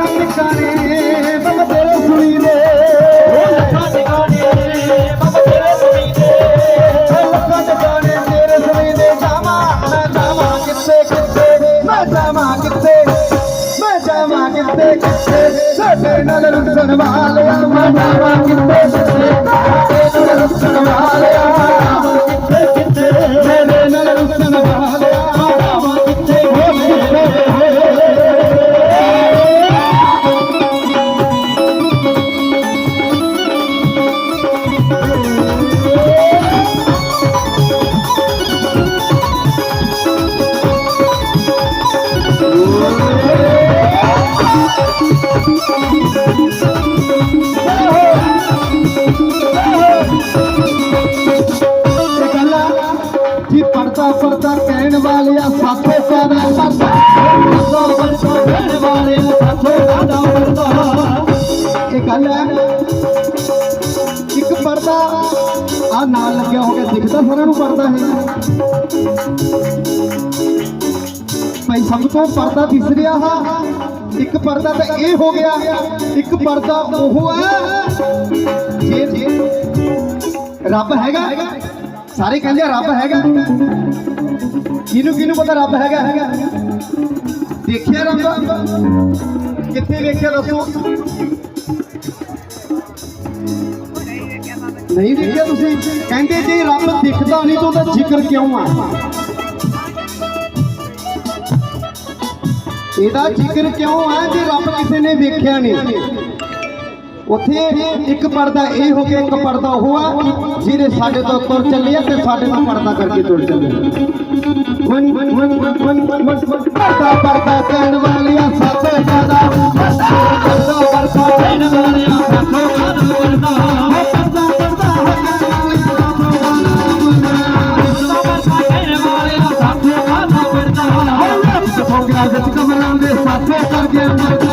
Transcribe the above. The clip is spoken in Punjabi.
ਕਿੱਥੇ ਜਾਵਾਂ ਕਿੱਥੇ ਮੈਂ ਜਾਵਾਂ ਕਿੱਥੇ ਕਿੱਥੇ ਸਾਡੇ ਨਾਲ ਰੁੱਸਣ ਵਾਲਿਆ ਮੈਂ ਕਿੱਥੇ ਕਿੱਥੇ ਜੀ ਪੜਦਾ ਕਹਿਣ ਵਾਲਿਆ? ਸਾਥੋਂ ਕਾਦਾ ਪੜਦਾ ਸੋ ਵਰਤੋ ਕਹਿਣ ਵਾਲੇ ਸਾਥੋਂ ਕਾਦਾ ਵਰਤੋ। ਇਹ ਗੱਲ ਹੈ, ਇੱਕ ਪਰਦਾ ਆ ਨਾਲ ਲੱਗਿਆ ਹੋ ਗਿਆ। ਦਿਖਦਾ ਸਾਰਿਆਂ ਨੂੰ ਪਰਦਾ ਹੈ। ਭਾਈ, ਸਭ ਤੋਂ ਪਰਦਾ ਦਿਸ ਰਿਹਾ ਹਾ। ਇੱਕ ਪਰਦਾ ਤਾਂ ਇਹ ਹੋ ਗਿਆ। ਇੱਕ ਪਰਦਾ ਉਹ ਹੈ। ਜੇ ਜੇ ਰੱਬ ਹੈਗਾ। ਸਾਰੇ ਕਹਿੰਦੇ ਰੱਬ ਹੈਗਾ। ਕਿਹਨੂੰ ਕਿਹਨੂੰ ਪਤਾ ਰੱਬ ਹੈਗਾ ਹੈਗਾ? ਦੇਖਿਆ ਰੱਬ? ਕਿੱਥੇ ਵੇਖਿਆ ਦੱਸੋ? ਨਹੀਂ ਦੇਖਿਆ ਤੁਸੀਂ? ਕਹਿੰਦੇ ਜੇ ਰੱਬ ਦਿਖਦਾ ਨਹੀਂ ਤਾਂ ਉਹਦਾ ਜ਼ਿਕਰ ਕਿਉਂ ਆ? ਇਹਦਾ ਜ਼ਿਕਰ ਕਿਉਂ ਆ ਜੇ ਰੱਬ ਕਿਸੇ ਨੇ ਵੇਖਿਆ ਨਹੀਂ? ਉੱਥੇ ਇੱਕ ਪਰਦਾ ਇਹ ਹੋ ਗਿਆ ਇੱਕ ਪਰਦਾ ਉਹ ਆ ਜਿਹਨੇ ਸਾਡੇ ਤੋਂ ਤੁਰ ਚੱਲਿਆ ਤੇ ਸਾਡੇ ਤੋਂ ਪਰਦਾ ਕਰਕੇ ਤੁਰ ਚੱਲਿਆ one one one one one one one ਪਰਦਾ ਪਰਦਾ ਕਹਿਣ ਵਾਲਿਆ ਸਾਥੇ ਪਰਦਾ ਪਰਦਾ ਪਰਦਾ ਕਹਿਣ ਵਾਲੇ ਸਾਥੋਂ ਕਾਦਾ ਵਰਤੋ ਪਰਦਾ ਪਰਦਾ ਕਹਿਣ ਵਾਲੇ ਸਾਥੋਂ ਕਾਦਾ ਵਰਤੋ ਹੋ ਗਿਆ ਜਿਤ ਕਮਰਾਂ ਦੇ ਸਾਥੇ ਕਰਕੇ ਅੰਦਰ